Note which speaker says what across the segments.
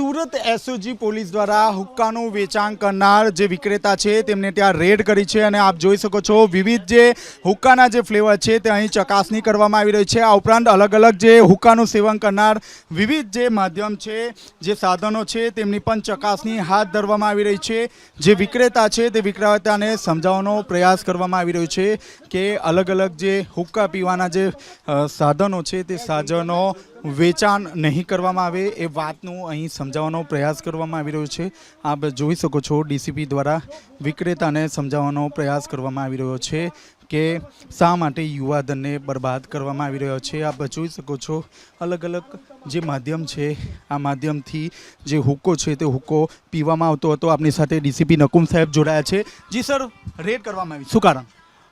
Speaker 1: Surat SOG police દ્વારા હુક્કાનું વેચાણ કરનાર જે વિક્રેતા છે, તેમને ત્યાં રેડ કરી છે અને આપ જોઈ શકો છો, વિવિધ જે હુક્કાના જે ફ્લેવર છે, તે અહીં ચકાસણી કરવામાં આવી રહી છે. આ ઉપરાંત અલગ અલગ જે હુક્કાનું સેવન કરનાર વિવિધ જે માધ્યમ છે, જે સાધનો છે, તેમની પણ ચકાસણી હાથ ધરવામાં આવી રહી છે. જે વિક્રેતા છે, તે વિક્રેતાને સમજાવવાનો પ્રયાસ કરવામાં આવી રહ્યો છે કે અલગ અલગ જે હુક્કા પીવાના જે સાધનો છે, તે સાધનો વેચાણ નહીં કરવામાં આવે એ વાતનું અહીં સમજાવવાનો પ્રયાસ કરવામાં આવી રહ્યો છે. આપ જોઈ શકો છો ડીસીપી દ્વારા વિક્રેતાને સમજાવવાનો પ્રયાસ કરવામાં આવી રહ્યો છે કે શા માટે યુવાધનને બરબાદ કરવામાં આવી રહ્યો છે. આપ જોઈ શકો છો અલગ અલગ જે માધ્યમ છે, આ માધ્યમથી જે હુક્કો છે તે હુક્કો પીવામાં આવતો હતો. આપની સાથે ડીસીપી નકુમ સાહેબ જોડાયા છે. જી સર, રેડ કરવામાં આવી. શું કારણ?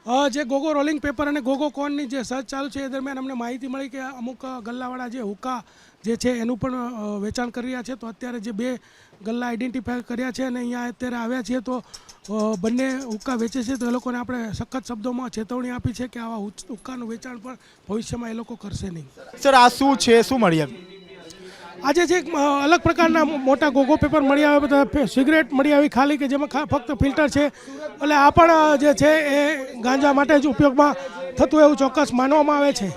Speaker 2: જે ગોગો રોલિંગ પેપર અને ગોગો કોનની જે સર્ચ ચાલુ છે એ દરમિયાન અમને માહિતી મળી કે અમુક ગલ્લાવાળા જે હુક્કા જે છે એનું પણ વેચાણ કરી રહ્યા છે. તો અત્યારે જે બે ગલ્લા આઈડેન્ટિફાય કર્યા છે અને અહીંયા અત્યારે આવ્યા છીએ તો બંને હુક્કા વેચે છે. તો એ લોકોને આપણે સખત શબ્દોમાં ચેતવણી આપી છે કે આવા હુક્કાનું વેચાણ પણ ભવિષ્યમાં એ લોકો કરશે નહીં.
Speaker 1: સર, આ શું છે? શું મળી આવ્યું
Speaker 2: આજે જે અલગ પ્રકારના મોટા ગોગો પેપર મળી આવે બધા સિગરેટ મળી આવી ખાલી કે જેમાં ફક્ત ફિલ્ટર છે. એટલે આ પણ જે છે એ ગાંજા માટે જ ઉપયોગમાં થતું એવું ચોક્કસ માનવામાં આવે છે.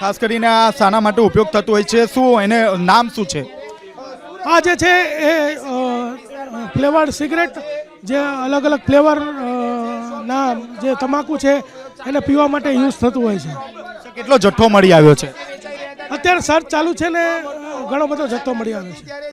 Speaker 1: ખાસ કરીને આ શાના માટે ઉપયોગ થતો હોય છે. શું એને નામ શું છે?
Speaker 2: આ જે છે એ ફ્લેવર સિગરેટ જે અલગ અલગ ફ્લેવર ના જે તમાકુ છે એને પીવા માટે યુઝ થતું હોય છે.
Speaker 1: કેટલો જથ્થો મળી આવ્યો છે?
Speaker 2: અત્યારે સર્ચ ચાલુ છે ને ઘણો બધો જથ્થો મળી આવ્યો છે.